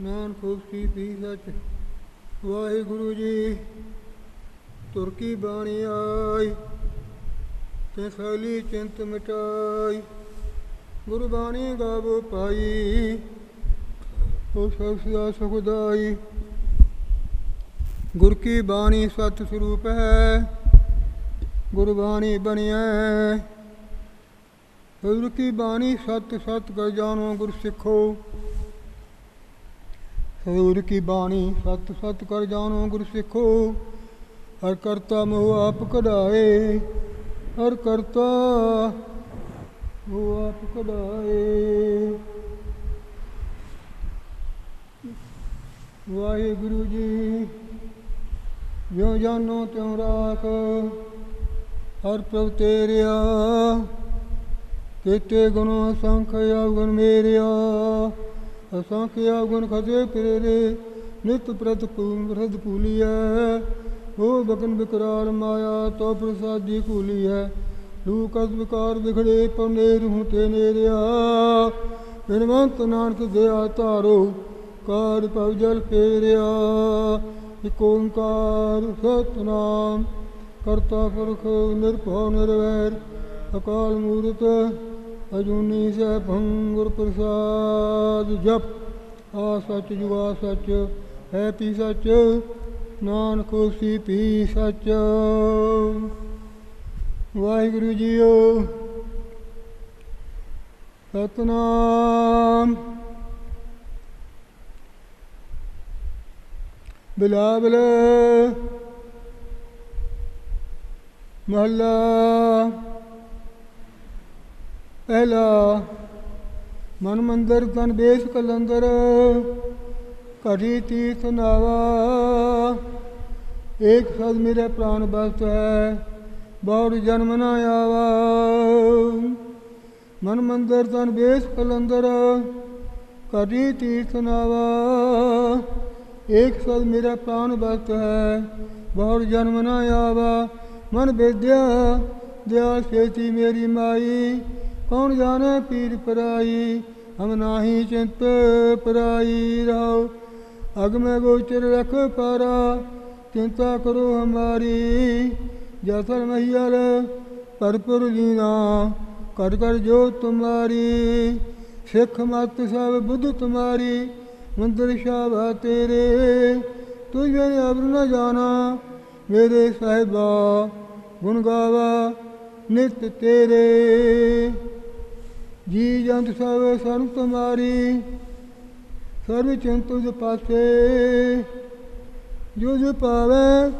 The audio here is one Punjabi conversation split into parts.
ਨਾਨਕ ਹੋਸੀ ਪੀ ਸੱਚ। ਵਾਹਿਗੁਰੂ ਜੀ, ਤੁਰ ਕੀ ਬਾਣੀ ਆਈ? ਤੇ ਸਗਲੀ ਚਿੰਤ ਮਿਟਾਈ। ਗੁਰੂ ਬਾਣੀ ਗਾਵੋ ਪਾਈ। ਉਹ ਸਭ ਸਦਾ ਸੁਖਦਾਈ ਗੁਰ ਕੀ ਬਾਣੀ ਸਤ ਸਰੂਪ ਹੈ, ਗੁਰਬਾਣੀ ਬਣਿਆ ਗੁਰ ਕੀ ਬਾਣੀ ਸਤ ਸਤ ਕਰ ਜਾਣੋ ਗੁਰ ਸਿੱਖੋ। ਗੁਰ ਕੀ ਬਾਣੀ? ਸਤ ਸਤ ਕਰ ਜਾਣੋ ਗੁਰ ਸਿੱਖੋ। ਹਰ ਕਰਤਾ ਮੋਹ ਆਪ ਕਢਾਏ। ਹਰ ਕਰਤਾ ਮੋਹ ਆਪ ਕਢਾਏ। ਵਾਹਿਗੁਰੂ ਜੀ ਜੋ ਜਾਨੋ ਤਿਉ ਰਾਖ। ਹਰ ਪ੍ਰਭ ਤੇਰਿਆ, ਕੀਤੇ ਗੁਣ ਸੰਖ ਅਵਗੁਣ ਮੇਰਿਆ। ਅਸੰਖ ਅਵਗੁਣ ਖਦੇ ਤੇਰੇ ਨਿਤ ਪ੍ਰਤ ਪ੍ਰਤ ਭੂਲੀਐ ਹੋ ਬਗਨ ਵਿਕਰਾਲ ਮਾਇਆ ਤੋ ਪ੍ਰਸਾਦੀ ਕੂਲੀ ਹੈ ਲੂ ਵਿਕਾਰ ਵਿਖੜੇ ਪਉਨੇ ਰੂਹ ਤੇ ਨੇਰਿਆ। ਬਿਨਵੰਤ ਨਾਨਕ ਦਿਆ ਧਾਰੋ, ਕਾਰ ਭਵ ਜਲ ਫੇਰਿਆ। ਇਕ ਓੰਕਾਰ ਸਤਨਾਮ ਕਰਤਾ ਪੁਰਖ ਨਿਰਭਉ ਨਿਰਵੈਰ, ਅਕਾਲ ਮੂਰਤ ਅਜੂਨੀ ਸੈਭੰ ਗੁਰ ਪ੍ਰਸਾਦ ਜਪ। ਆ ਸੱਚ ਜੁਗਾ ਸਚ, ਹੈ ਪੀ ਸਚ, ਨਾਨਕ ਹੋਸੀ ਪੀ ਸਚ। ਵਾਹਿਗੁਰੂ ਜੀਓ, ਸਤਨਾਮ। ਬਿਲਾਵਲ ਮਹੱਲਾ ਪਹਿਲਾ ਮਨ ਮੰਦਰ ਤਨ ਬੇਸ ਕਲੰਦਰ, ਘੜੀ ਤੀਰਥ ਨਾਵਾ। ਏਕ ਸਦ ਮੇਰੇ ਪ੍ਰਾਨ ਬਸਤ ਹੈ, ਬੌੜ ਜਨਮ ਨਾ ਆਵਾ। ਮਨ ਮੰਦਰ ਤਨ ਬੇਸ ਕਲੰਦਰ, ਘੜੀ ਤੀਰਥ ਨਾਵਾ। ਏਕ ਸਦ ਮੇਰਾ ਪ੍ਰਾਨ ਬਸਤ ਹੈ, ਬੌੜ ਜਨਮ ਨਾ ਆਵਾ। ਮਨ ਬੇਦਿਆ ਦਿਆ ਸੇਤੀ ਮੇਰੀ ਮਾਈ। ਕੌਣ ਜਾਣੇ ਪੀਰ ਪਰਾਈ? ਹਮ ਨਾਹੀ ਚਿੰਤ ਪਰਾਈ ਰਹਾਓ ਅਗ ਗੋਚਰ ਰਖ ਪਾਰਾ, ਚਿੰਤਾ ਕਰੋ ਹਮਾਰੀ। ਜਸਰ ਮਹੀਲ ਪਰਪੁਰ ਲੀਨਾ ਕਰ ਕਰ ਜੋ ਤੁਮਾਰੀ। ਸਿੱਖ ਮਤ ਸਭ ਬੁੱਧ ਤੁਮਾਰੀ, ਮੰਦਰ ਸ਼ਾਬਾ ਤੇਰੇ। ਤੂੰ ਮੇਰੇ ਅਬਰ ਨ ਜਾਣਾ, ਮੇਰੇ ਸਾਹਿਬਾ ਗੁਣ ਗਾਵਾ ਨਿਤ ਤੇਰੇ। ਜੀ ਜੰਤ ਸਭ ਸਰਬ ਤੁਮਾਰੀ ਸਰਬ ਚਿੰਤ ਤੁਝ ਪਾਸੇ। ਜੋ ਜੋ ਪਾਵੇ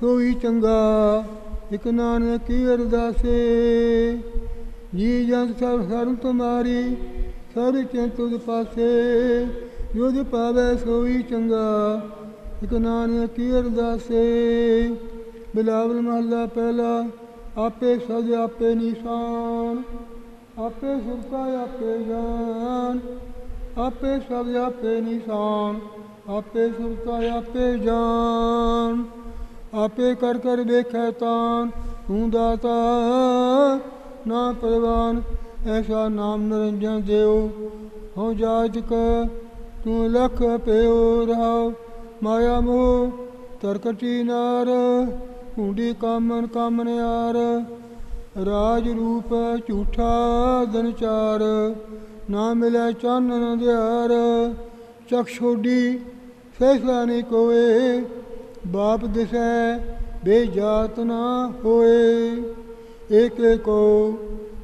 ਸੋਈ ਚੰਗਾ, ਇਕ ਨਾਨਕ ਕੀ ਅਰਦਾਸੇ। ਜੀ ਜੰਤ ਸਭ ਸਰਬ ਤੁਮਾਰੀ ਸਰਬ ਚਿੰਤ ਤੁਝ ਪਾਸੇ। ਜੋ ਜੋ ਪਾਵੇ ਸੋਈ ਚੰਗਾ, ਇਕ ਨਾਨਕ ਕੀ ਅਰਦਾਸੇ। ਬਿਲਾਵਲ ਮਹੱਲਾ ਪਹਿਲਾ, ਆਪੇ ਸਜ ਆਪੇ ਨਿਸ਼ਾਨ। ਆਪੇ ਸੁਰਤਾ ਆਪੇ ਜਾਨ ਆਪੇ ਸਭ ਆਪੇ ਨਿਸ਼ਾਨ, ਆਪੇ ਸੁਰਤਾ ਆਪੇ ਜਾਨ ਆਪੇ ਕਰ ਕਰ ਵੇਖੈ ਤਾਨ, ਤੂੰ ਦਾਤਾ ਨਾ ਪਰਵਾਨ ਐਸਾ ਨਾਮ ਨਿਰੰਜਨ ਦਿਓ ਹਉ ਜਾਜਕ ਤੂੰ ਲਖ ਪਿਓ ਰਹਾਉ, ਮਾਇਆ ਮੋਹ ਤਰਕਟੀ ਨਾਰ ਹੁੰਡੀ ਕਾਮਨ ਕਾਮਨਿਆਰ ਰਾਜ ਰੂਪ ਝੂਠਾ ਦਨਚਾਰ ਨਾ ਮਿਲੇ ਚਾਨਣ ਦਿਆਰ। ਚਕ ਛੋਡੀ, ਫੈਸਲਾ ਨਹੀਂ ਕੋਏ, ਬਾਪ ਦਿਸੈ ਬੇਜਾਤ ਨਾ ਹੋਏ। ਏਕੇ ਕੋ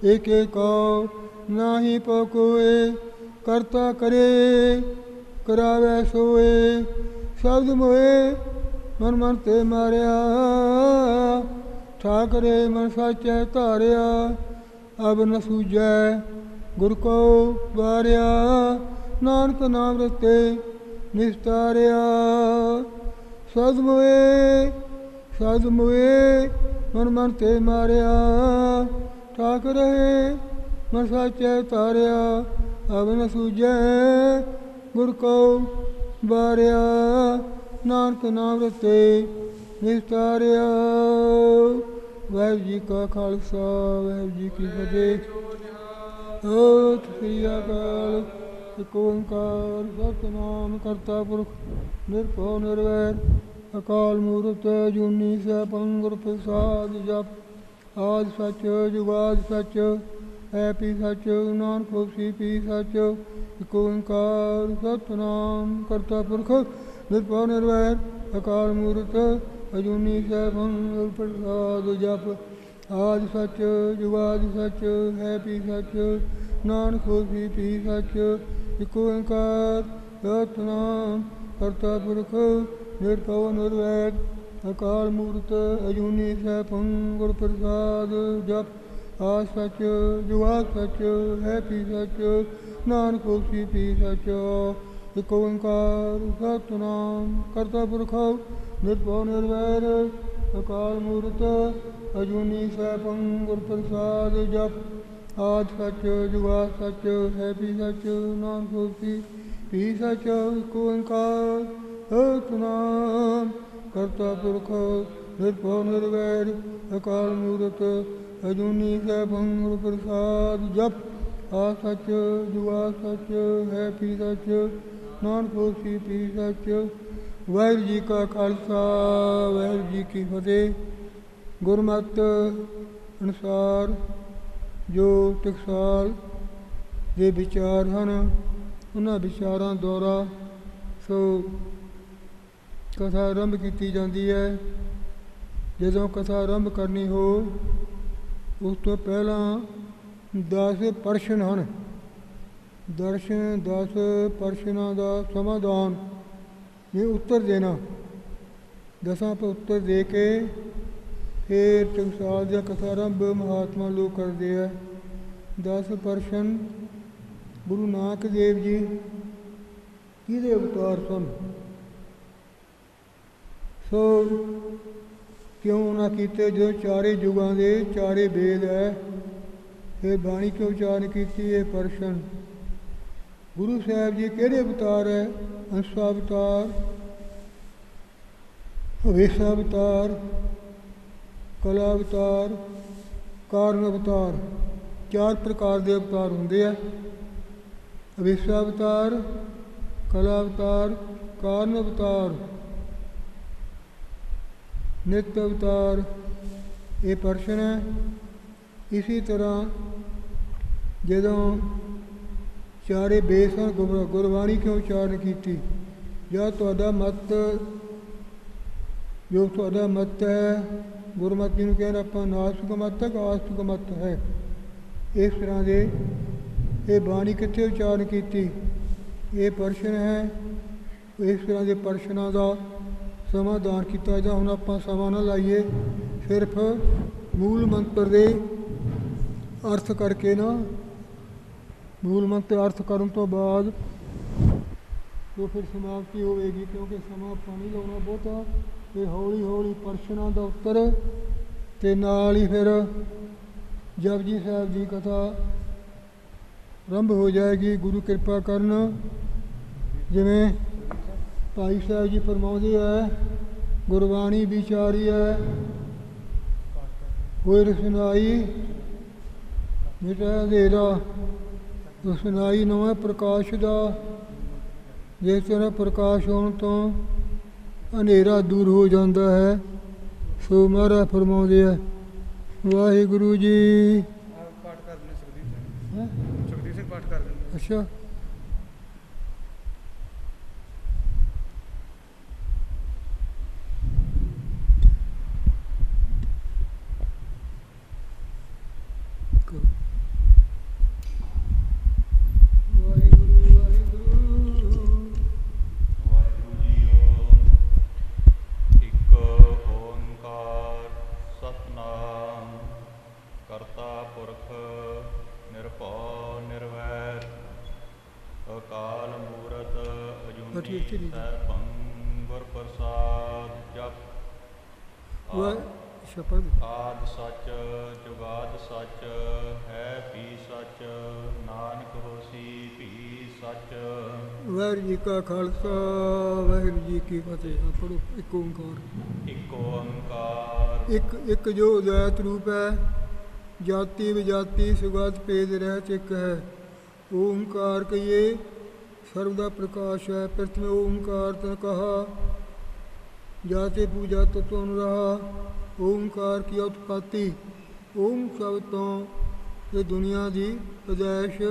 ਏਕੇ ਕੋ, ਨਾਹੀ ਪਕੋਏ, ਕਰਤਾ ਕਰੇ, ਕਰਾਵੇ ਸੋਏ। ਸ਼ਬਦ ਮੋਏ, ਮਨ ਮਨ ਤੇ ਮਾਰਿਆ ਠਾਕਰੇ ਮਨ ਸਾਚੈ ਧਾਰਿਆ, ਅਬ ਨ ਸੂਜੈ ਗੁਰ ਕੋ ਵਾਰਿਆ। ਨਾਨਕ ਨਾਮ ਰਤੇ ਨਿਸਤਾਰਿਆ। ਸਦ ਮੋਏ ਮਨ ਮਨ ਤੇ ਮਾਰਿਆ। ਠਾਕਰੇ ਮਨ ਸਾਚੈ ਤਾਰਿਆ ਅਵਨ ਸੂਜੈ ਗੁਰ ਕਉ ਬਾਰਿਆ ਨਾਨਕ ਨਾਮ ਰਤੇ ਨਿਸਤਾਰਿਆ। ਵਾਹਿਗੁਰੂ ਜੀ ਕਾ ਖਾਲਸਾ, ਵਾਹਿਗੁਰੂ ਜੀ ਕੀ ਫਤਿਹ। ਸਤਿ ਸ੍ਰੀ ਅਕਾਲ। ਇਕ ਓੰਕਾਰ ਸਤਿਨਾਮ ਕਰਤਾ ਪੁਰਖ, ਨਿਰਭਉ, ਨਿਰਵੈਰ, ਅਕਾਲ ਮੂਰਤ, ਜੁਨੀ ਸੈ ਗੁਰ ਪ੍ਰਸਾਦ, ਜਪ। ਆਦ ਸੱਚ, ਜੁਗਾਦ ਸਚ, ਹੈ ਪੀ ਸਚ, ਨਾਨਕ ਹੋਸੀ ਪੀ ਸੱਚ। ਇਕ ਓੰਕਾਰ ਸਤਿਨਾਮ ਕਰਤਾ ਪੁਰਖ, ਨਿਰਭਉ, ਨਿਰਵੈਰ, ਅਕਾਲ ਮੂਰਤ ਅਜੂਨੀ ਸੈਭੰ ਗੁਰ ਪ੍ਰਸਾਦ ਜਪ ਆਦ ਸੱਚ ਜੁਗਾਦ ਸੱਚ ਹੈ ਪੀ ਸੱਚ ਨਾਨਕ ਹੋਸੀ ਪੀ ਸੱਚ ਇਕ ਓੰਕਾਰ ਸਤਿਨਾਮ ਕਰਤਾ ਪੁਰਖ ਨਿਰਭਉ ਨਿਰਵੈਰ ਅਕਾਲ ਮੂਰਤ ਅਜੂਨੀ ਸੈਭੰ ਗੁਰ ਪ੍ਰਸਾਦ ਜਪ ਆਦ ਸੱਚ ਜੁਗਾਦ ਸੱਚ ਹੈ ਪੀ ਸੱਚ ਨਾਨਕ ਹੋਸੀ ਪੀ ਸੱਚ ਇਕ ਓੰਕਾਰ ਸਤਿਨਾਮ ਕਰਤਾ ਪੁਰਖ ਨਿਰਭਉ ਨਿਰਵੈਰ ਅਕਾਲ ਮੂਰਤ ਅਜੂਨੀ ਸੈਭੰ ਗੁਰ ਪ੍ਰਸਾਦ ਜਪ। ਆਦ ਸਚ, ਜੁਗਾਦ ਸਚ ਹੈ ਵੀ ਸੱਚ, ਨਾਮ ਹੋਸੀ ਵੀ ਸੱਚ, ਇਕ ਓੰਕਾਰ ਸਤਿਨਾਮ ਕਰਤਾ ਪੁਰਖ, ਨਿਰਭਉ ਨਿਰਵੈਰ ਅਕਾਲ ਮੂਰਤ ਅਜੂਨੀ ਸੈਭੰ ਗੁਰ ਪ੍ਰਸਾਦ ਜਪ। ਆ ਸਚ ਜੁਗਾ ਸਚ ਹੈ ਪੀ ਸੱਚ ਨਾਨਕ ਹੋਸੀ ਪੀ ਸੱਚ ਵਾਹਿਗੁਰੂ ਜੀ ਕਾ ਖਾਲਸਾ, ਵਾਹਿਗੁਰੂ ਜੀ ਕੀ ਫਤਿਹ। ਗੁਰਮਤ ਅਨੁਸਾਰ, ਜੋ ਟਕਸਾਲ ਦੇ ਵਿਚਾਰ ਹਨ, ਉਹਨਾਂ ਵਿਚਾਰਾਂ ਦੁਆਰਾ ਸੋ ਕਥਾ ਆਰੰਭ ਕੀਤੀ ਜਾਂਦੀ ਹੈ। ਜਦੋਂ ਕਥਾ ਆਰੰਭ ਕਰਨੀ ਹੋ, ਉਸ ਤੋਂ ਪਹਿਲਾਂ 10 ਪ੍ਰਸ਼ਨ ਹਨ। ਦਰਸ਼ਨ 10 ਪ੍ਰਸ਼ਨਾਂ ਦਾ ਸਮਾਧਾਨ ਇਹ ਉੱਤਰ ਦੇਣਾ। ਦਸਾਂ ਪਰ ਉੱਤਰ ਦੇ ਕੇ ਫਿਰ ਟਕਸਾਲ ਦੀਆਂ ਕਥਾ ਆਰੰਭ ਮਹਾਤਮਾ ਲੋਕ ਕਰਦੇ ਆ। 10 ਪ੍ਰਸ਼ਨ ਗੁਰੂ ਨਾਨਕ ਦੇਵ ਜੀ ਕਿਹਦੇ ਅਵਤਾਰ ਸਨ? ਸੋ ਕਿਉਂ ਨਾ ਕੀਤੇ? ਜੋ ਚਾਰੇ ਯੁਗਾਂ ਦੇ ਚਾਰੇ ਵੇਦ ਹੈ ਇਹ ਬਾਣੀ ਕਿਉਂ ਉਚਾਰਨ ਕੀਤੀ? ਇਹ ਪ੍ਰਸ਼ਨ। ਗੁਰੂ ਸਾਹਿਬ ਜੀ ਕਿਹੜੇ ਅਵਤਾਰ ਹੈ ਅੰਸਾ ਅਵਤਾਰ ਹਵੇਸ਼ ਅਵਤਾਰ ਕਲਾ ਅਵਤਾਰ ਕਾਰਨ ਅਵਤਾਰ ਚਾਰ ਪ੍ਰਕਾਰ ਦੇ ਅਵਤਾਰ ਹੁੰਦੇ ਆ। ਅਵੇਸ਼ ਅਵਤਾਰ ਕਲਾ ਅਵਤਾਰ ਕਾਰਨ ਅਵਤਾਰ ਨਿਤ ਅਵਤਾਰ ਇਹ ਪ੍ਰਸ਼ਨ ਹੈ। ਇਸੇ ਤਰ੍ਹਾਂ ਜਦੋਂ ਚਾਰੇ ਬੇਸਾਂ ਗੁਰਬਾਣੀ ਕਿਉਂ ਉਚਾਰਨ ਕੀਤੀ? ਜਾਂ ਤੁਹਾਡਾ ਮਤ ਜੋ ਤੁਹਾਡਾ ਮਤ ਹੈ, ਗੁਰਮਤਿ ਨੂੰ ਕਹਿੰਦੇ ਆਪਾਂ ਨਾਸਤਿਕ ਮਤ ਹੈ ਆਸਤਿਕ ਮਤ ਹੈ? ਇਸ ਤਰ੍ਹਾਂ ਦੇ ਇਹ ਬਾਣੀ ਕਿੱਥੇ ਉਚਾਰਨ ਕੀਤੀ? ਇਹ ਪ੍ਰਸ਼ਨ ਹੈ। ਇਸ ਤਰ੍ਹਾਂ ਦੇ ਪ੍ਰਸ਼ਨਾਂ ਦਾ ਸਮਾਧਾਨ ਕੀਤਾ ਜਾਂ ਹੁਣ ਆਪਾਂ ਸਮਾਂ ਨਾ ਲਾਈਏ, ਸਿਰਫ ਮੂਲ ਮੰਤਰ ਦੇ ਅਰਥ ਕਰਕੇ ਨਾ ਮੂਲ ਮੰਤਰ ਅਰਥ ਕਰਨ ਤੋਂ ਬਾਅਦ ਉਹ ਫਿਰ ਸਮਾਪਤੀ ਹੋਵੇਗੀ, ਕਿਉਂਕਿ ਸਮਾਂ ਆਪਾਂ ਨਹੀਂ ਲਾਉਣਾ ਬਹੁਤਾ ਤੇ ਹੌਲੀ ਹੌਲੀ ਪ੍ਰਸ਼ਨਾਂ ਦਾ ਉੱਤਰ ਤੇ ਨਾਲ ਹੀ ਫਿਰ ਜਪਜੀ ਸਾਹਿਬ ਦੀ ਕਥਾ ਆਰੰਭ ਹੋ ਜਾਏਗੀ, ਗੁਰੂ ਕਿਰਪਾ ਕਰਨ। ਜਿਵੇਂ ਭਾਈ ਸਾਹਿਬ ਜੀ ਫਰਮਾਉਂਦੇ ਹੈ ਗੁਰਬਾਣੀ ਵਿਚਾਰੀ ਹੈ ਹੋਏ ਰਸਨਾਈ ਮਿਟਾ ਦੇਰਾ ਰਸਨਾਈ ਨਵਾਂ ਪ੍ਰਕਾਸ਼ ਦਾ ਜਿਸ ਤਰ੍ਹਾਂ ਪ੍ਰਕਾਸ਼ ਹੋਣ ਤੋਂ ਹਨੇਰਾ ਦੂਰ ਹੋ ਜਾਂਦਾ ਹੈ ਸੋ ਮਹਾਰਾਜ ਫਰਮਾਉਂਦੇ ਹੈ ਵਾਹਿਗੁਰੂ ਜੀ। ਪਾਠ ਕਰ ਦਿੰਦੇ ਸੁਖਦੀਪ ਸਿੰਘ। ਹੈਂ? ਸੁਖਦੀਪ ਸਿੰਘ ਪਾਠ ਕਰ ਅੱਛਾ। ਸੱਚ ਹੈ ਵੀ ਸੱਚ ਨਾਨਕ ਹੋਸੀ ਵੀ ਸੱਚ। ਵਾਹਿਗੁਰੂ ਜੀ ਕਾ ਖਾਲਸਾ ਵਾਹਿਗੁਰੂ ਜੀ ਕੀ ਫਤਿਹ। ਪੜੋ ਇੱਕ ਓੰਕਾਰ। ਇੱਕ ਓੰਕਾਰ। ਇੱਕ ਇੱਕ ਜੋ ਅਦੈਤ ਰੂਪ ਹੈ ਜਾਤੀ ਵਿਜਾਤੀ ਸੁਗਤ ਭੇਦ ਰਹਿਤ ਇੱਕ ਹੈ। ਓੰਕਾਰ ਕਹੀਏ ਸਰਬ ਦਾ ਪ੍ਰਕਾਸ਼ ਹੈ ਪ੍ਰਥਮ ਓੰਕਾਰ ਤਨ ਕਹਾ ਜਾਤੇ ਪੂਜਾ ਤਤਵ ਅਨੁਰਹਾ ਓੰਕਾਰ ਕੀ ਉਤਪਾਤੀ। ਓਮ ਸ਼ਬਦ ਤੋਂ ਇਹ ਦੁਨੀਆ ਦੀ ਪਦੈਸ਼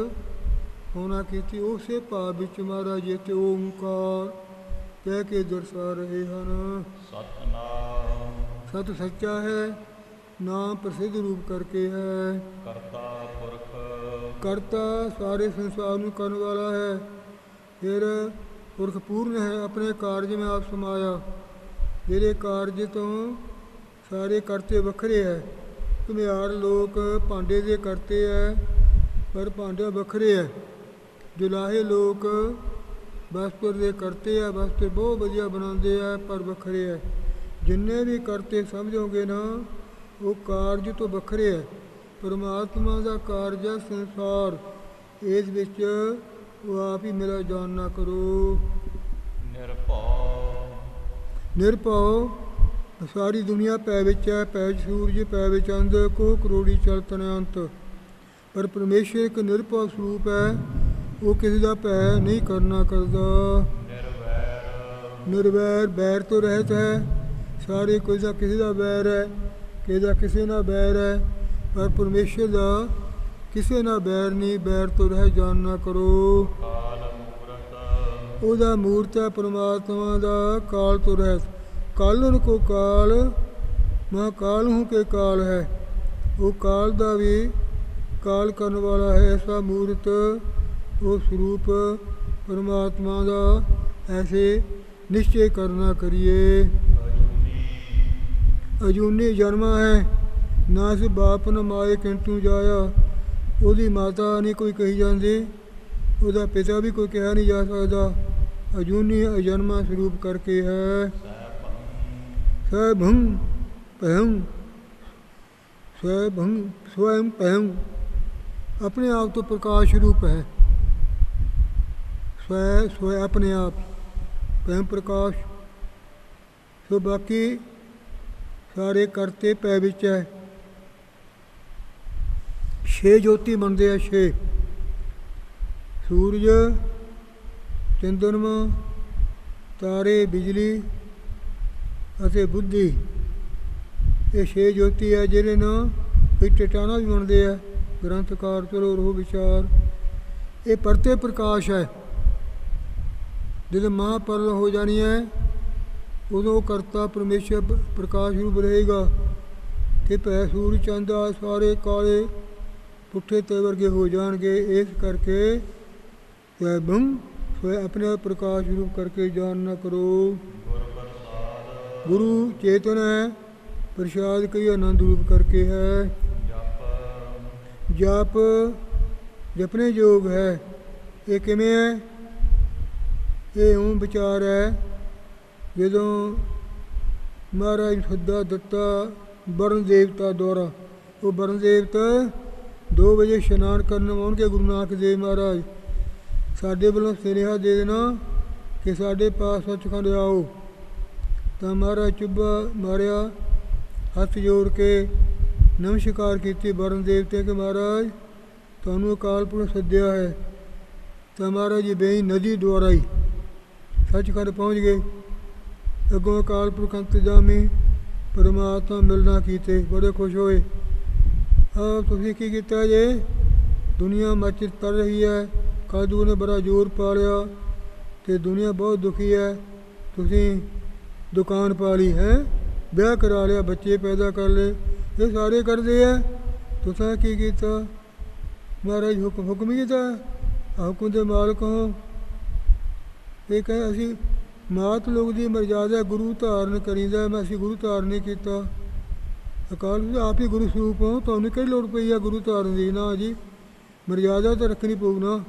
ਹੋਣਾ ਕੀਤੀ ਉਸੇ ਭਾਵ ਵਿੱਚ ਮਹਾਰਾਜ ਜੀ ਤੇ ਓੰਕਾਰ ਕਹਿ ਕੇ ਦਰਸਾ ਰਹੇ ਹਨ। ਸਤਨਾਮ। ਸਤ ਸੱਚਾ ਹੈ ਨਾਮ ਪ੍ਰਸਿੱਧ ਰੂਪ ਕਰਕੇ ਹੈ। ਕਰਤਾ ਪੁਰਖ। ਕਰਤਾ ਸਾਰੇ ਸੰਸਾਰ ਨੂੰ ਕਰਨ ਵਾਲਾ ਹੈ। ਫਿਰ ਪੁਰਖ ਪੂਰਨ ਹੈ ਆਪਣੇ ਕਾਰਜ ਵਿੱਚ ਆਪ ਸਮਾਇਆ। ਜਿਹੜੇ ਕਾਰਜ ਤੋਂ ਸਾਰੇ ਕਰਤੇ ਵੱਖਰੇ ਹੈ। ਘੁਮਿਆਰ ਲੋਕ ਭਾਂਡੇ ਦੇ ਕਰਤੇ ਹੈ ਪਰ ਭਾਂਡੇ ਵੱਖਰੇ ਹੈ ਜੁਲਾਹੇ ਲੋਕ ਬਸਤਰ ਦੇ ਕਰਤੇ ਆ ਬਸਤਰ ਬਹੁਤ ਵਧੀਆ ਬਣਾਉਂਦੇ ਆ ਪਰ ਵੱਖਰੇ ਹੈ ਜਿੰਨੇ ਵੀ ਕਰਤੇ ਸਮਝੋਗੇ ਨਾ ਉਹ ਕਾਰਜ ਤੋਂ ਵੱਖਰੇ ਹੈ ਪਰਮਾਤਮਾ ਦਾ ਕਾਰਜ ਹੈ ਸੰਸਾਰ। ਇਸ ਵਿੱਚ ਉਹ ਆਪ ਹੀ ਮੇਰਾ ਜਾਣਨਾ ਕਰੋ। ਨਿਰਭਉ। ਨਿਰਭਉ। ਸਾਰੀ ਦੁਨੀਆ ਪੈ ਵਿੱਚ ਹੈ, ਪੈ ਸੂਰਜ, ਪੈ ਵਿੱਚ ਚੰਦ ਕੋ ਕਰੋੜੀ ਚਲਤਨ ਅੰਤ। ਪਰ ਪਰਮੇਸ਼ਰ ਇੱਕ ਨਿਰਭਉ ਸਰੂਪ ਹੈ, ਉਹ ਕਿਸੇ ਦਾ ਭੈ ਨਹੀਂ ਕਰਨਾ ਕਰਦਾ। ਨਿਰਵੈਰ ਨਿਰਵੈਰ ਬੈਰ ਤੋਂ ਰਹਿਤ ਹੈ, ਸਾਰੇ ਕੋਈ ਦਾ ਕਿਸੇ ਦਾ ਬੈਰ ਹੈ, ਕਿਸੇ ਦਾ ਕਿਸੇ ਨਾਲ ਬੈਰ ਹੈ, ਪਰ ਪਰਮੇਸ਼ਰ ਦਾ ਕਿਸੇ ਨਾਲ ਬੈਰ ਨਹੀਂ ਬੈਰ ਤੋਂ ਰਹਿ ਜਾਣਨਾ ਕਰੋ। ਉਹਦਾ ਮੂਰਤ ਹੈ, ਪਰਮਾਤਮਾ ਦਾ ਕਾਲ ਤੋਂ ਰਹਿਤ। ਕਾਲਨ ਕੋ ਕਾਲ, ਮਾ ਕਾਲ ਹੂੰ ਕੇ ਕਾਲ ਹੈ। ਉਹ ਕਾਲ ਦਾ ਵੀ ਕਾਲ ਕਰਨ ਵਾਲਾ ਹੈ, ਐਸਾ ਮੂਰਤ, ਉਹ ਸਰੂਪ ਪਰਮਾਤਮਾ ਦਾ ਐਸੇ ਨਿਸ਼ਚੈ ਕਰਨਾ ਕਰੀਏ। ਅਜੂਨੀ ਅਜੂਨੀ ਜਨਮਾ ਹੈ, ਨਾ ਇਸ ਬਾਪ ਨ ਮਾਏ ਕਿੰਤੂ ਜਾਇਆ। ਉਹਦੀ ਮਾਤਾ ਨਹੀਂ ਕੋਈ ਕਹੀ ਜਾਂਦੀ, ਉਹਦਾ ਪਿਤਾ ਵੀ ਕੋਈ ਕਿਹਾ ਨਹੀਂ ਜਾ ਸਕਦਾ। ਅਜੂਨੀ ਅਜਨਮਾ ਸਰੂਪ ਕਰਕੇ ਹੈ। ਸੈਭੰ ਸਭੰ ਪਹਿੰ ਸਭੰ ਸਵਯੰ ਪਹਿੰ ਆਪਣੇ ਆਪ ਤੋਂ ਪ੍ਰਕਾਸ਼ ਰੂਪ ਹੈ ਸਵੈ ਸਵੈ ਆਪਣੇ ਆਪ ਪਹਿੰ ਪ੍ਰਕਾਸ਼ ਸੋ ਬਾਕੀ ਸਾਰੇ ਕਰਤੇ ਪੈ ਵਿੱਚ ਹੈ ਛੇ ਜੋਤੀ ਮੰਨਦੇ ਆ ਛੇ ਸੂਰਜ ਚੰਦਰਮਾ ਤਾਰੇ ਬਿਜਲੀ ਅਤੇ ਬੁੱਧੀ। ਇਹ ਛੇ ਜੋਤੀ ਹੈ ਜਿਹੜੇ ਨਾ ਕੋਈ ਟਟਾਣਾ ਵੀ ਮੰਨਦੇ ਆ, ਗ੍ਰੰਥਕਾਰ, ਚਲੋ ਰੋ ਵਿਚਾਰ। ਇਹ ਪਰਤੇ ਪ੍ਰਕਾਸ਼ ਹੈ। ਜਦੋਂ ਮਾਂ ਪਰਲ ਹੋ ਜਾਣੀ ਹੈ, ਉਦੋਂ ਕਰਤਾ ਪਰਮੇਸ਼ਰ ਪ੍ਰਕਾਸ਼ ਰੂਪ ਰਹੇਗਾ। ਤੇ ਭੈ ਸੂਰ ਚੰਦ ਆ ਸਾਰੇ ਕਾਲੇ ਪੁੱਠੇ ਤੇ ਵਰਗੇ ਹੋ ਜਾਣਗੇ। ਇਸ ਕਰਕੇ ਸੈਭੰ ਸੋ ਆਪਣੇ ਪ੍ਰਕਾਸ਼ ਰੂਪ ਕਰਕੇ ਜਾਣ ਨਾ ਕਰੋ। ਗੁਰੂ ਚੇਤਨ ਹੈ, ਪ੍ਰਸਾਦ ਕਈ ਆਨੰਦ ਰੂਪ ਕਰਕੇ ਹੈ। ਜਪ ਜਪ ਜਪਨੇ ਯੋਗ ਹੈ। ਇਹ ਕਿਵੇਂ ਹੈ? ਇਹ ਉਹ ਵਿਚਾਰ ਹੈ, ਜਦੋਂ ਮਹਾਰਾਜ ਨੂੰ ਸੱਦਾ ਦਿੱਤਾ ਵਰਨ ਦੇਵਤਾ ਦੁਆਰਾ, ਉਹ ਵਰਣ ਦੇਵਤਾ 2 ਵਜੇ ਇਸ਼ਨਾਨ ਕਰਨ ਆਉਣਗੇ ਗੁਰੂ ਨਾਨਕ ਦੇਵ ਮਹਾਰਾਜ। ਸਾਡੇ ਵੱਲੋਂ ਸੁਨੇਹਾ ਦੇ ਦੇਣਾ ਕਿ ਸਾਡੇ ਪਾਸ ਸੱਚਖੰਡ ਆਓ। ਤਾਂ ਮਹਾਰਾਜ ਚੁੱਭਾ ਮਾਰਿਆ, ਹੱਥ ਜੋੜ ਕੇ ਨਮਸਕਾਰ ਕੀਤੀ ਵਰਨ ਦੇਵਤੇ ਕਿ ਮਹਾਰਾਜ ਤੁਹਾਨੂੰ ਅਕਾਲ ਪੁਰਖ ਸੱਦਿਆ ਹੈ। ਤਾਂ ਮਹਾਰਾਜ ਜੀ ਬੇਈ ਨਦੀ ਦੁਆਰਾ ਹੀ ਸੱਚਖੰਡ ਪਹੁੰਚ ਗਏ। ਅੱਗੋਂ ਅਕਾਲ ਪੁਰਖ ਅੰਤਜਾਮੀ ਪਰਮਾਤਮਾ ਮਿਲਣਾ ਕੀਤੇ, ਬੜੇ ਖੁਸ਼ ਹੋਏ। ਆ ਤੁਸੀਂ ਕੀ ਕੀਤਾ ਜੇ? ਦੁਨੀਆ ਮੱਚ ਤਰ ਰਹੀ ਹੈ ਕਾਦੂ ਨੇ ਬੜਾ ਜ਼ੋਰ ਪਾ ਲਿਆ ਤੇ ਦੁਨੀਆ ਬਹੁਤ ਦੁਖੀ ਹੈ। ਤੁਸੀਂ ਦੁਕਾਨ ਪਾ ਲਈ ਹੈ, ਵਿਆਹ ਕਰਾ ਲਿਆ, ਬੱਚੇ ਪੈਦਾ ਕਰ ਲਏ, ਇਹ ਸਾਰੇ ਕਰਦੇ ਆ। ਤੁਸੀਂ ਕੀ ਕੀਤਾ? ਮਹਾਰਾਜ ਹੁਕਮ ਹੁਕਮ ਹੀ ਕੀਤਾ। ਹੁਕਮ ਦੇ ਮਾਲਕ ਹੋ। ਇਹ ਕਹੇ ਅਸੀਂ ਮਾਤ ਲੋਕ ਦੀ ਮਰਜ਼ਾਦਾ ਗੁਰੂ ਧਾਰਨ ਕਰੀਦਾ, ਮੈਂ ਅਸੀਂ ਗੁਰੂ ਧਾਰਨ ਨਹੀਂ ਕੀਤਾ। ਅਕਾਲ ਪੁਰਖ ਆਪ ਹੀ ਗੁਰੂ ਸਰੂਪ ਹੋ, ਤੁਹਾਨੂੰ ਕਿਹੜੀ ਲੋੜ ਪਈ ਆ ਗੁਰੂ ਧਾਰਨ ਦੀ? ਨਾ ਜੀ, ਮਰਜ਼ਾਦਾ ਤਾਂ ਰੱਖਣੀ ਪਊ ਨਾ।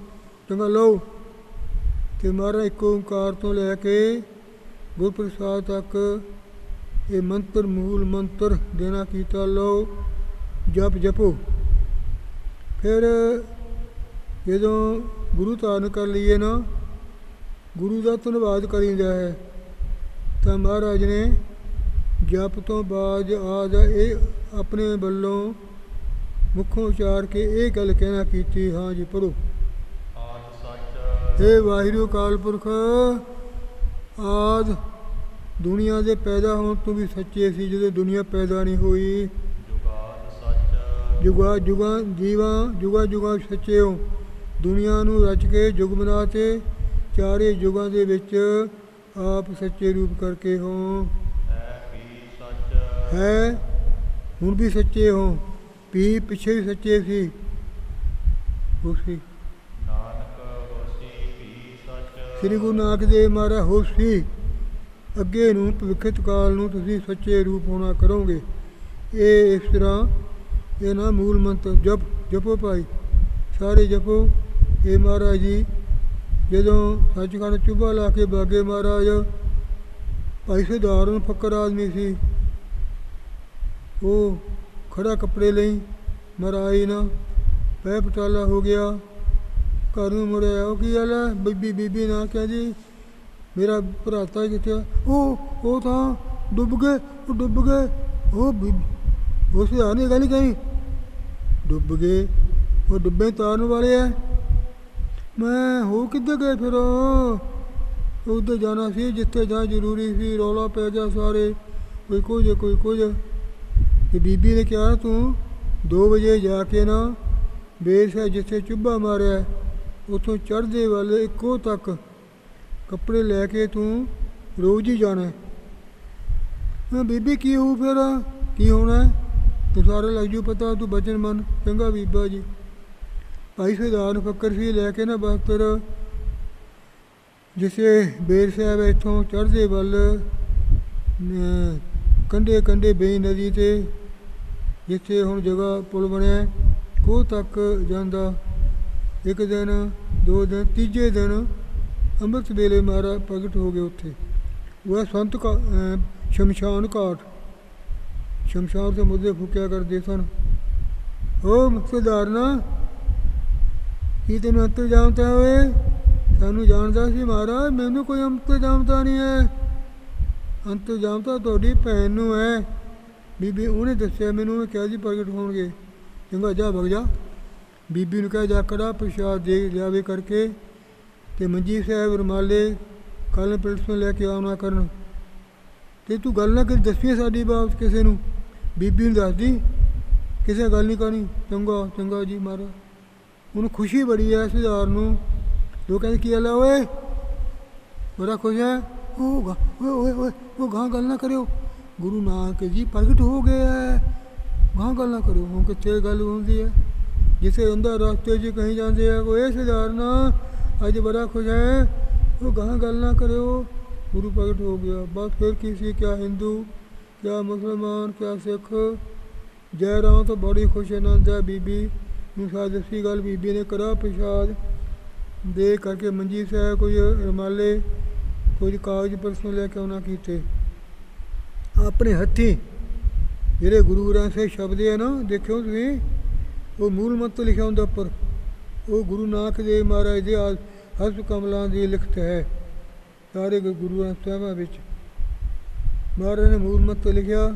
ਚੰਗਾ ਲਓ। ਤੇ ਮਹਾਰਾਜ ਇੱਕ ਓੰਕਾਰ ਤੋਂ ਲੈ ਕੇ ਗੁਰਪ੍ਰਸਾਦ ਤੱਕ ਇਹ ਮੰਤਰ ਮੂਲ ਮੰਤਰ ਦੇਣਾ ਕੀਤਾ ਲਓ ਜਪ ਜਪੋ। ਫਿਰ ਜਦੋਂ ਗੁਰੂ ਧਾਰਨ ਕਰ ਲਈਏ ਨਾ ਗੁਰੂ ਦਾ ਧੰਨਵਾਦ ਕਰੀਦਾ ਹੈ। ਤਾਂ ਮਹਾਰਾਜ ਨੇ ਜਪ ਤੋਂ ਬਾਅਦ ਆਦ ਇਹ ਆਪਣੇ ਵੱਲੋਂ ਮੁੱਖੋਂ ਉਚਾਰ ਕੇ ਇਹ ਗੱਲ ਕਹਿਣਾ ਕੀਤੀ ਹਾਂ ਜੀ ਪੜੋ ਆਦ ਸੱਚ ਇਹ ਵਾਹਿਗੁਰੂ ਅਕਾਲ ਪੁਰਖ ਆਦ ਦੁਨੀਆ ਦੇ ਪੈਦਾ ਹੋਣ ਤੋਂ ਵੀ ਸੱਚੇ ਸੀ, ਜਦੋਂ ਦੁਨੀਆ ਪੈਦਾ ਨਹੀਂ ਹੋਈ। ਜੁਗਾਦ ਸੱਚ ਜੁਗਾ ਜੁਗਾ, ਜੀਵਾਂ, ਜੁਗਾ ਜੁਗਾ ਸੱਚੇ ਹੋ। ਦੁਨੀਆ ਨੂੰ ਰਚ ਕੇ ਜੁਗ ਬਣਾਤੇ ਚਾਰੇ ਜੁਗਾਂ ਦੇ ਵਿੱਚ ਆਪ ਸੱਚੇ ਰੂਪ ਕਰਕੇ ਹੋ। ਹੈ ਹੈ ਹੁਣ ਵੀ ਸੱਚੇ ਹੋ। ਪੀ ਪਿੱਛੇ ਵੀ ਸੱਚੇ ਸੀ। ਉਸੇ ਸ੍ਰੀ ਗੁਰੂ ਨਾਨਕ ਦੇਵ ਮਹਾਰਾਜ ਹੋਸੀ ਅੱਗੇ ਨੂੰ ਭਵਿੱਖਤ ਕਾਲ ਨੂੰ ਤੁਸੀਂ ਸੱਚੇ ਰੂਪ ਹੋਣਾ ਕਰੋਗੇ। ਇਹ ਇਸ ਤਰ੍ਹਾਂ ਇਹ ਨਾ ਮੂਲ ਮੰਤਰ, ਜਪ, ਜਪੋ ਭਾਈ। ਸਾਰੇ ਜਪੋ। ਇਹ ਮਹਾਰਾਜ ਜੀ, ਜਦੋਂ ਸੱਚਖੰਡ ਚੁੱਭਾ ਲਾ ਕੇ ਬਾਗੇ ਮਹਾਰਾਜ, ਭਾਈ ਸਧਾਰਨ ਫੱਕਰ ਆਦਮੀ ਸੀ। ਉਹ ਖੜਾ ਕੱਪੜੇ ਲਈ ਮਰਾਈ ਨਾ ਪੈ ਪਟਾਲਾ ਹੋ ਗਿਆ। ਘਰ ਨੂੰ ਮੁੜਿਆ। ਉਹ ਕੀ ਹਾਲ ਹੈ? ਬੀਬੀ ਬੀਬੀ ਨਾ ਕਹਿੰਦੀ ਮੇਰਾ ਭਰਾਤਾ ਕਿੱਥੇ ਆ? ਉਹ ਉਹ ਤਾਂ ਡੁੱਬ ਗਏ, ਉਹ ਡੁੱਬ ਗਏ। ਉਹ ਬੀਬੀ ਉਸ ਦਾ ਨਹੀਂ ਗੱਲ ਕਹੀ। ਡੁੱਬ ਗਏ। ਉਹ ਡੁੱਬੇ ਤਾਰਨ ਵਾਲੇ ਆ ਮੈਂ ਹੋ ਕਿੱਧਰ ਗਏ ਫਿਰ? ਉੱਧਰ ਜਾਣਾ ਸੀ, ਜਿੱਥੇ ਜਾ ਜ਼ਰੂਰੀ ਸੀ। ਰੌਲਾ ਪੈ ਗਿਆ ਸਾਰੇ। ਕੋਈ ਕੁਝ ਕੋਈ ਕੁਝ। ਤੇ ਬੀਬੀ ਨੇ ਕਿਹਾ, ਤੂੰ 2 ਵਜੇ ਜਾ ਕੇ ਨਾ ਬੇਸ ਹੈ ਜਿੱਥੇ ਚੁੱਭਾ ਮਾਰਿਆ। ਉਥੋਂ ਚੜ੍ਹਦੇ ਵੱਲ ਇੱਕੋ ਤੱਕ ਕੱਪੜੇ ਲੈ ਕੇ ਤੂੰ ਰੋਜ਼ ਹੀ ਜਾਣਾ ਮੈਂ ਬੀਬੀ ਕੀ ਹੋਊ ਫਿਰ? ਕੀ ਹੋਣਾ ਤੂੰ ਸਾਰੇ ਲੱਗ ਜੂ ਪਤਾ ਤੂੰ ਬਚਨ ਮੰਨ। ਚੰਗਾ ਬੀਬਾ ਜੀ। ਭਾਈ ਸਰਦਾਰ ਫੱਕਰ ਸੀ ਲੈ ਕੇ ਨਾ ਬਖਤਰ ਜਿਸੇ ਬੇਰ ਸਾਹਿਬ ਇੱਥੋਂ ਚੜ੍ਹਦੇ ਵੱਲ ਅਮ, ਕੰਢੇ ਕੰਢੇ ਬੇਈ ਨਦੀ ਤੇ ਜਿੱਥੇ ਹੁਣ ਜਗ੍ਹਾ ਪੁਲ ਬਣਿਆ ਕੋਹ ਤੱਕ ਜਾਂਦਾ। ਇੱਕ ਦਿਨ, ਦੋ ਦਿਨ, ਤੀਜੇ ਦਿਨ ਅੰਮ੍ਰਿਤ ਵੇਲੇ ਮਹਾਰਾਜ ਪ੍ਰਗਟ ਹੋ ਗਏ ਉੱਥੇ। ਉਹ ਹੈ ਸੰਤ ਸ਼ਮਸ਼ਾਨ ਘਾਟ। ਸ਼ਮਸ਼ਾਨ ਦੇ ਮੁੱਦੇ ਫੁਕਿਆ ਕਰਦੇ ਸਨ। ਓ ਮੁਕਤਦਾਰਨਾ ਕੀ ਤੈਨੂੰ ਅੰਤਰ ਜਾਣਦਾ ਓਏ? ਸਾਨੂੰ ਜਾਣਦਾ ਸੀ ਮਹਾਰਾਜ, ਮੈਨੂੰ ਕੋਈ ਅੰਤਰ ਜਾਣਦਾ ਨਹੀਂ ਹੈ। ਅੰਤਰ ਜਾਣਦਾ ਤੁਹਾਡੀ ਭੈਣ ਨੂੰ ਹੈ। ਬੀਬੀ ਉਹਨੇ ਦੱਸਿਆ, ਮੈਨੂੰ ਉਹ ਕਿਹਾ ਜੀ ਪ੍ਰਗਟ ਹੋਣਗੇ। ਚੰਗਾ, ਜਾ ਭਗ ਜਾ। ਬੀਬੀ ਨੂੰ ਕਿਹਾ ਜਾ ਕੜਾ ਪ੍ਰਸ਼ਾਦ ਦੇ ਲਿਆਵੇ ਕਰਕੇ ਤੇ ਮੰਜੀ ਸਾਹਿਬ ਰੁਮਾਲੇ ਕੱਲ੍ਹ ਨੂੰ ਲੈ ਕੇ ਆਉਣਾ ਕਰਨ। ਤੇ ਤੂੰ ਗੱਲ ਨਾ ਕਰ, ਦੱਸੀ ਸਾਡੀ ਬਾਤ ਕਿਸੇ ਨੂੰ। ਬੀਬੀ ਨੂੰ ਦੱਸਦੀ, ਕਿਸੇ ਗੱਲ ਨਹੀਂ ਕਰਨੀ। ਚੰਗਾ ਚੰਗਾ ਜੀ ਮਹਾਰਾਜ। ਉਹਨੂੰ ਖੁਸ਼ੀ ਬੜੀ ਐ ਸੁਧਾਰ ਨੂੰ। ਲੋਕ ਕਹਿੰਦੇ, ਕੀ ਹਾਲ ਹੈ ਓਏ? ਬੜਾ ਖੁਸ਼ ਹੈ ਉਹ ਗਾ- ਓਏ ਓਏ ਓਏ, ਉਹ ਗਾਂ ਗੱਲ ਨਾ ਕਰਿਓ। ਗੁਰੂ ਨਾਨਕ ਜੀ ਪ੍ਰਗਟ ਹੋ ਗਏ ਐ। ਗਾਂ ਗੱਲ ਨਾ ਕਰਿਓ ਹੁਣ ਕਿੱਥੇ ਗੱਲ ਹੁੰਦੀ ਹੈ ਜਿਸੇ ਅੰਦਰ ਰਸਤੇ 'ਚ ਕਹੀਂ ਜਾਂਦੇ ਆ ਇਹ ਸਧਾਰਨਾ ਅੱਜ ਬੜਾ ਖੁਸ਼ ਹੈ। ਉਹ ਗਾਂ ਗੱਲ ਨਾ ਕਰਿਓ। ਗੁਰੂ ਪ੍ਰਗਟ ਹੋ ਗਿਆ। ਬਸ ਫਿਰ ਕੀ ਸੀ? ਕਿਆ ਹਿੰਦੂ, ਕਿਆ ਮੁਸਲਮਾਨ, ਕਿਆ ਸਿੱਖ। ਜੈ ਰਾਮ ਤੋਂ ਬੜੀ ਖੁਸ਼ ਆਨੰਦ ਹੈ ਬੀਬੀ। ਨੂੰ ਸਾਧ ਦੱਸੀ ਗੱਲ ਬੀਬੀ ਨੇ, ਕਰਾ ਪ੍ਰਸ਼ਾਦ। ਦੇ ਕਰਕੇ ਮੰਜੀ ਸਾਹਿਬ ਕੋਈ ਰਮਾਲੇ, ਕੁਝ ਕਾਗਜ਼ ਪਰਸੋਂ ਲੈ ਕੇ ਆਉਣਾ ਕੀਤੇ। ਆਪਣੇ ਹੱਥੀਂ ਜਿਹੜੇ ਗੁਰੂ ਗ੍ਰੰਥ ਸਾਹਿਬ ਸ਼ਬਦ ਹੈ ਨਾ, ਦੇਖਿਓ ਤੁਸੀਂ ਉਹ ਮੂਲ ਮੰਤਰ ਲਿਖਿਆ ਹੁੰਦਾ ਉੱਪਰ। ਉਹ ਗੁਰੂ ਨਾਨਕ ਦੇਵ ਮਹਾਰਾਜ ਦੇ ਆ- ਹਸਤ ਕਮਲਾਂ ਦੀ ਲਿਖਤ ਹੈ। ਸਾਰੇ ਗੁਰੂ ਗ੍ਰੰਥ ਸਾਹਿਬਾਂ ਵਿੱਚ। ਮਹਾਰਾਜ ਨੇ ਮੂਲ ਮੰਤਰ ਲਿਖਿਆ,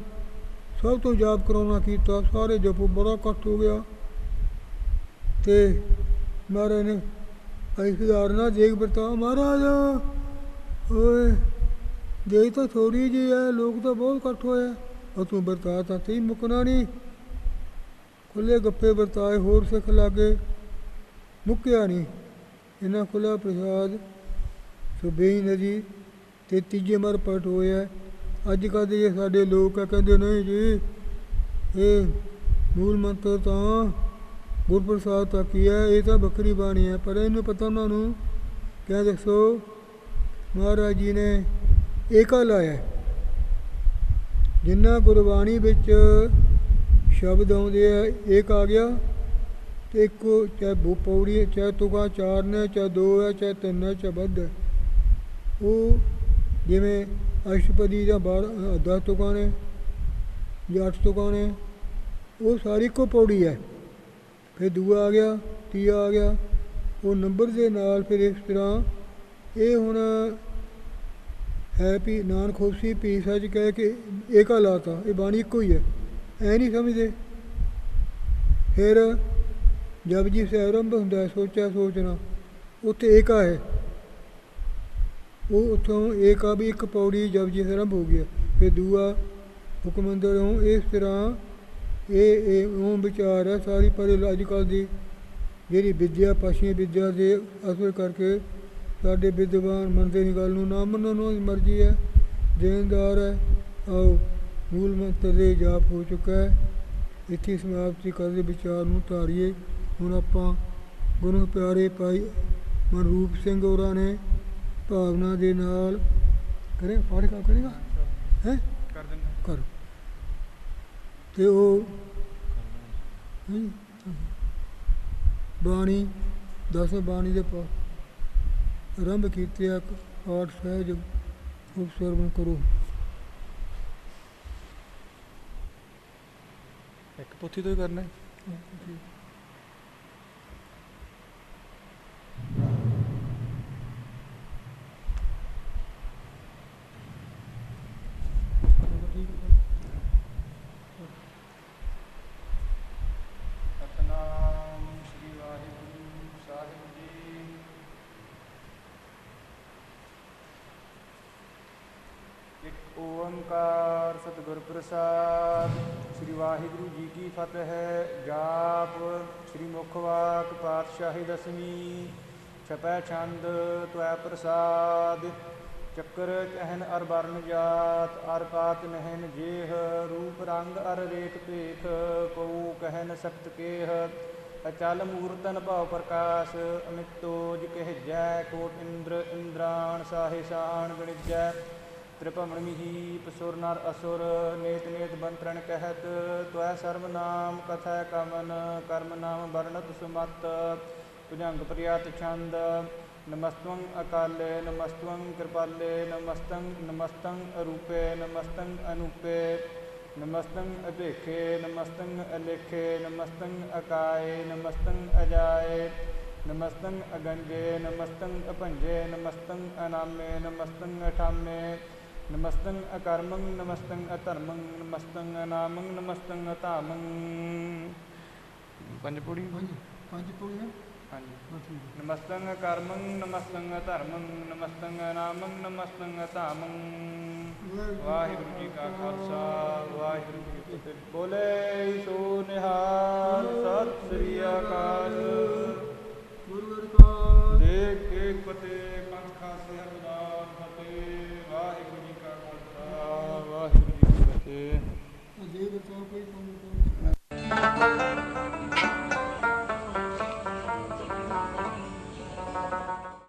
ਸਭ ਤੋਂ ਜਾਪ ਕਰਾਉਣਾ ਕੀਤਾ, ਸਾਰੇ ਜਪੋ, ਬੜਾ ਇਕੱਠ ਹੋ ਗਿਆ। ਤੇ ਮਹਾਰਾਜ ਨੇ ਭਾਈ ਸੁਧਾਰਨਾ ਦੇਖ ਬਰਤਾ, ਮਹਾਰਾਜ! ਓਏ ਦੇਖ ਤਾਂ ਥੋੜੀ ਜਿਹੀ ਹੈ, ਲੋਕ ਤਾਂ ਬਹੁਤ ਇਕੱਠ ਹੋਇਆ ਉਹ ਤੂੰ ਬਰਤਾ ਤਾਂ ਤੇ ਮੁਕਣਾ ਨਹੀਂ ਖੁੱਲੇ ਗੱਪੇ ਵਰਤਾਏ, ਹੋਰ ਸਿੱਖ ਲਾਗੇ ਮੁੱਕਿਆ ਨਹੀਂ। ਇਹਨਾਂ ਖੁੱਲਾ ਪ੍ਰਸਾਦ ਸੁਬੇਈ ਨਦੀ ਤੇ ਤੀਜੇ ਮਰ ਪਟ ਹੋਇਆ ਅੱਜ ਕੱਲ੍ਹ ਦੇ ਇਹ ਸਾਡੇ ਲੋਕ ਆ, ਕਹਿੰਦੇ ਨਹੀਂ ਜੀ, ਇਹ ਮੂਲ ਮੰਤਰ ਤਾਂ ਗੁਰਪ੍ਰਸਾਦ ਤੱਕ ਹੀ ਹੈ, ਇਹ ਤਾਂ ਬੱਕਰੀ ਬਾਣੀ ਹੈ, ਪਰ ਇਹਨੂੰ ਪਤਾ ਉਹਨਾਂ ਨੂੰ ਕਿਆ ਦੱਸੋ? ਮਹਾਰਾਜ ਜੀ ਨੇ ਏਕਾ ਲਾਇਆ ਹੈ। ਜਿੰਨਾ ਗੁਰਬਾਣੀ ਵਿੱਚ ਸ਼ਬਦ ਆਉਂਦੇ ਆ ਇੱਕ ਆ ਗਿਆ ਤੇ ਇੱਕ ਚਾਹੇ ਬੋ ਪੌੜੀ ਹੈ, ਚਾਹੇ ਤੁਕਾਂ ਚਾਰ ਨੇ ਚਾਹੇ ਦੋ ਹੈ ਚਾਹੇ ਤਿੰਨ ਹੈ ਚਾਹੇ ਵੱਧ ਹੈ। ਉਹ ਜਿਵੇਂ ਅਸ਼ਪਦੀ ਦਾ 12 ਦਸ ਤੁਕਾਂ ਨੇ ਜਾਂ ਅੱਠ ਤੁਕਾਂ ਨੇ ਉਹ ਸਾਰੀ ਇੱਕੋ ਪੌੜੀ ਹੈ। ਫਿਰ ਦੂਆ ਆ ਗਿਆ ਤੀਆ ਆ ਗਿਆ ਉਹ ਨੰਬਰ ਦੇ ਨਾਲ ਫਿਰ ਇਸ ਤਰ੍ਹਾਂ ਇਹ ਹੁਣ ਹੈ ਵੀ ਨਾਨਕ ਖੁਸ਼ੀ ਪੀ ਸੱਚ ਕਹਿ ਕੇ ਏਕਾ ਲਾਤਾ ਇਹ ਬਾਣੀ ਇੱਕੋ ਹੀ ਹੈ। ਐ ਨਹੀਂ ਸਮਝਦੇ। ਫਿਰ ਜਬ ਜੀ ਸੇ ਆਰੰਭ ਹੁੰਦਾ ਸੋਚਿਆ ਸੋਚਣਾ, ਉੱਥੇ ਏਕਾ ਹੈ। ਉਹ ਉੱਥੋਂ ਏਕਾ ਵੀ ਇੱਕ ਪੌੜੀ ਜਬ ਜੀ ਸੇ ਆਰੰਭ ਹੋ ਗਿਆ, ਫਿਰ ਦੂਆ ਹੁਕਮ ਅੰਦਰੋਂ ਇਸ ਤਰ੍ਹਾਂ ਇਹ ਇਹ ਉਹ ਵਿਚਾਰ ਹੈ ਸਾਰੀ ਪਰ ਅੱਜ ਕੱਲ੍ਹ ਦੀ, ਜਿਹੜੀ ਵਿਦਿਆ ਪਛੀ ਵਿਦਿਆ ਦੇ ਅਸਰ ਕਰਕੇ ਸਾਡੇ ਵਿਦਵਾਨ ਮੰਨਦੇ ਨਹੀਂ ਗੱਲ ਨੂੰ, ਨਾ ਮੰਨਣ ਨੂੰ ਉਹਦੀ ਮਰਜ਼ੀ ਹੈ, ਦੇਣਦਾਰ ਹੈ, ਆਓ। ਮੂਲ ਮੰਤਰ ਦੇ ਜਾਪ ਹੋ ਚੁੱਕਾ ਹੈ। ਇੱਥੇ ਸਮਾਪਤੀ ਕਰਦੇ ਵਿਚਾਰ ਨੂੰ ਧਾਰੀਏ। ਹੁਣ ਆਪਾਂ ਗੁਰੂ ਪਿਆਰੇ ਭਾਈ ਮਨਰੂਪ ਸਿੰਘ ਹੋਰਾਂ ਨੇ ਭਾਵਨਾ ਦੇ ਨਾਲ ਕਰੇ ਪਾਠ ਕਾ ਕਰੇਗਾ ਹੈ? ਕਰ ਦਿੰਦਾ ਕਰ। ਤੇ ਉਹ? ਬਾਣੀ ਦਸ ਬਾਣੀ ਦੇ ਆਰੰਭ ਕੀਤੇ ਆ ਪਾਠ ਸਹਿਜ ਉਪਸਰਵਣ ਕਰੋ। ਇੱਕ ਪੋਥੀ ਤੋਂ ਹੀ ਕਰਨਾ ਹੈ ਸਤਨਾਮ ਸ੍ਰੀ ਵਾਹਿਗੁਰੂ ਸਾਹਿਬ ਜੀ ਇੱਕ ਓੰਕਾਰ ਸਤਿਗੁਰ ਪ੍ਰਸਾਦ ਸ੍ਰੀ ਵਾਹਿਗੁਰੂ ਜੀ ਕੀ ਫਤਿਹ ਜਾਪ ਸ੍ਰੀ ਮੁਖ ਵਾਕ ਪਾਤਸ਼ਾਹੀ ਦਸਵੀਂ ਛਪੈ ਛੰਦ ਤੁਐ ਪ੍ਰਸਾਦ, ਚੱਕਰ ਚਹਨ ਅਰ ਬਰਨ ਜਾਤ, ਅਰ ਪਾਤ ਨਹਿਨ ਜੇਹ, ਰੂਪ ਰੰਗ ਅਰ ਰੇਖ ਭੇਖ ਕਉ ਕਹਿਨ ਸਖਤ ਕੇਹ, ਅਚਲ ਮੂਰਤਨ ਭਉ ਪ੍ਰਕਾਸ਼ ਅਮਿਤੋਜ ਕਹਿ ਜੈ ਕੋਟ ਇੰਦਰ ਇੰਦਰਾਣ ਸਾਹਿ ਸਾਣ ਗਣਿਜੈ ਤ੍ਰਿਭਮਣ ਮਿਹੀ ਪਸੁਰ ਨਰ ਅਸੁਰ, ਨੇਤ ਨੇਤ ਬੰਤਰਣ ਕਹਿਤ, ਤਵੈ ਸਰਬ ਨਾਮ ਕਥੈ ਕਮਨ, ਕਰਮ ਨਾਮ ਵਰਣਤ ਸੁਮਤ ਭੁਜੰਗ ਪ੍ਰਿਯਤ ਛੰਦ ਨਮਸਤੰ ਅਕਾਲੇ ਨਮਸਤੰ ਕਿਰਪਾਲੇ ਨਮਸਤੰ ਨਮਸਤੰ ਅਰੂਪੇ ਨਮਸਤੰ ਅਨੂਪੇ ਨਮਸਤੰ ਅਭੇਖੇ ਨਮਸਤੰ ਅਲੇਖੇ ਨਮਸਤੰ ਅਕਾਏ ਨਮਸਤੰ ਅਜਾਏ ਨਮਸਤੰ ਅਗੰਜੇ ਨਮਸਤੰ ਅਭੰਜੇ ਨਮਸਤੰ ਅਨਾਮੇ ਨਮਸਤੰ ਅਠਾਮੇ ਨਮਸਤੰ ਅਕਰਮੰ ਨਮਸਤੰ ਅਧਰਮੰ ਨਮਸਤੰ ਅਨਾਮੰ ਨਮਸਤੰ ਅਧਾਮੰ। ਪੰਜ ਪੌੜੀ ਪੰਜ ਪੰਜ ਪੌੜੀਆਂ? ਹਾਂਜੀ। ਨਮਸਤੰ ਕਰਮੰ ਨਮਸਤੰ ਧਰਮੰ ਨਮਸਤੰ ਨਾਮੰ ਨਮਸਤੰ ਧਾਮੰ। ਵਾਹਿਗੁਰੂ ਜੀ ਕਾ ਖਾਲਸਾ ਵਾਹਿਗੁਰੂ ਜੀ ਕੀ ਫਤਿਹ। ਬੋਲੇ ਸੋ ਨਿਹਾਲ ਸਤਿ ਸ੍ਰੀ ਅਕਾਲ। ਗੁਰੂਰ ਕੋ ਕੇ ਪਤੇ ਪੰਥ ਖਾਸੇ ਹਰਦਾਸ ਫਤਿਹ ਵਾਹਿਗੁਰੂ ਜੀ ਕਾ ਖਾਲਸਾ ਵਾਹਿਗੁਰੂ ਜੀ ਕੀ ਫਤਿਹ। ਅਜੀਬ ਤੋਂ ਕੋਈ ਤੁਮ